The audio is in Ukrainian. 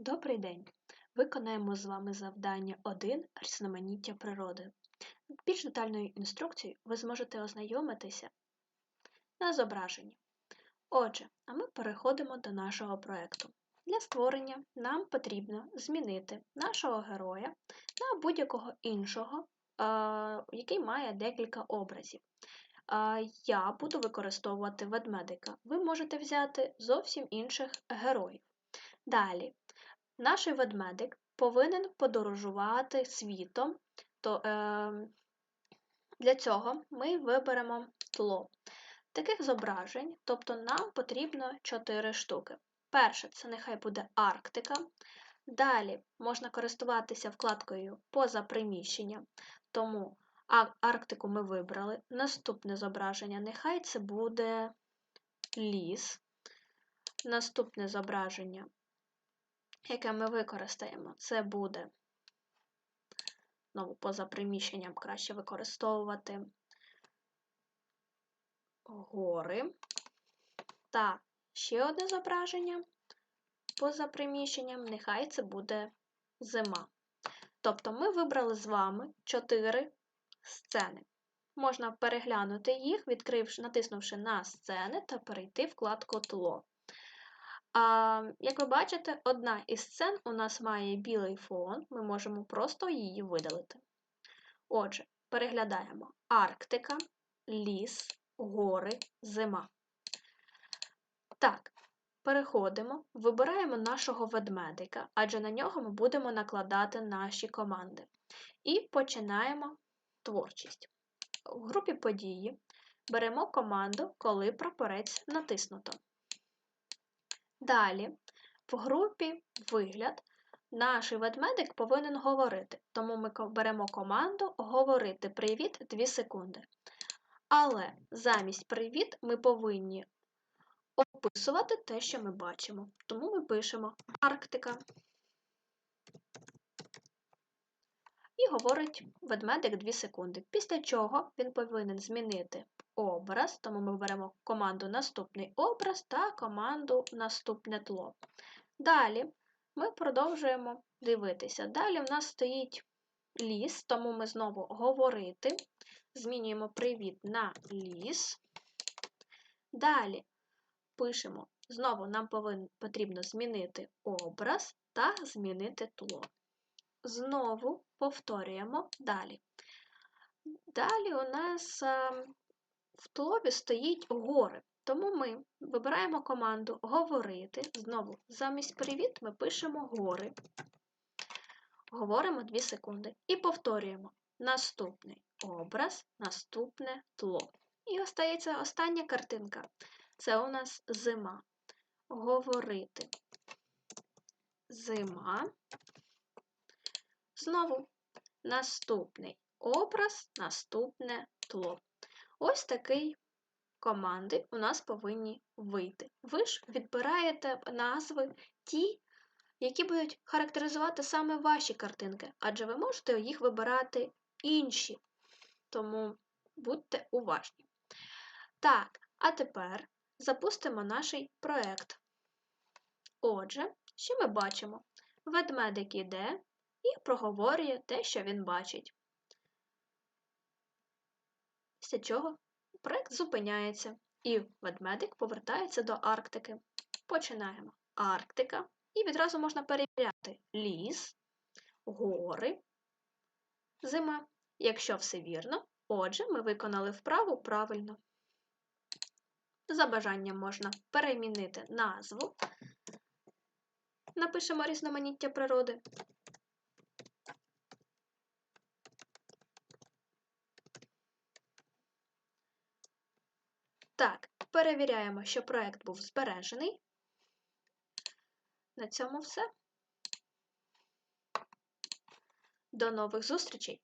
Добрий день! Виконаємо з вами завдання 1 різноманіття природи. З більш детальною інструкцією ви зможете ознайомитися на зображенні. Отже, а ми переходимо до нашого проєкту. Для створення нам потрібно змінити нашого героя на будь-якого іншого, який має декілька образів. Я буду використовувати ведмедика. Ви можете взяти зовсім інших героїв. Далі, наш ведмедик повинен подорожувати світом, то е, для цього ми виберемо тло. Таких зображень, тобто нам потрібно 4 штуки. Перше, це нехай буде Арктика. Далі можна користуватися вкладкою поза приміщенням, тому Арктику ми вибрали. Наступне зображення, нехай це буде ліс. Наступне зображення яке ми використаємо, це буде, знову поза приміщенням краще використовувати гори. Та ще одне зображення поза приміщенням, нехай це буде зима. Тобто ми вибрали з вами чотири сцени. Можна переглянути їх, натиснувши на сцени та перейти в вкладку Тло. Як ви бачите, одна із сцен у нас має білий фон, ми можемо просто її видалити. Отже, переглядаємо Арктика, ліс, гори, зима. Так, переходимо, вибираємо нашого ведмедика, адже на нього ми будемо накладати наші команди. І починаємо творчість. В групі події беремо команду, коли прапорець натиснуто. Далі, в групі вигляд, наш ведмедик повинен говорити, тому ми беремо команду Говорити Привіт 2 секунди. Але замість привіт ми повинні описувати те, що ми бачимо. Тому ми пишемо Арктика. І говорить ведмедик 2 секунди. Після чого він повинен змінити образ, тому ми беремо команду Наступний образ та команду Наступне тло. Далі ми продовжуємо дивитися. Далі в нас стоїть ліс, тому ми знову говорити. Змінюємо привіт на ліс. Далі пишемо, знову нам потрібно змінити образ та змінити тло. Знову повторюємо далі. Далі у нас ем, в тлові стоїть гори. Тому ми вибираємо команду Говорити. Знову, замість привіт ми пишемо гори. Говоримо 2 секунди. І повторюємо наступний образ, наступне тло. І остається остання картинка. Це у нас зима. Говорити. Зима. Знову наступний образ, наступне тло. Ось такий команди у нас повинні вийти. Ви ж відбираєте назви ті, які будуть характеризувати саме ваші картинки, адже ви можете їх вибирати інші. Тому будьте уважні. Так, а тепер запустимо наш проєкт. Отже, що ми бачимо? Ведмедик іде і проговорює те, що він бачить після чого проект зупиняється і ведмедик повертається до Арктики. Починаємо Арктика, і відразу можна перевіряти ліс, гори, зима. Якщо все вірно, отже, ми виконали вправу правильно. За бажанням можна перемінити назву, напишемо різноманіття природи. Так, перевіряємо, що проєкт був збережений. На цьому все. До нових зустрічей!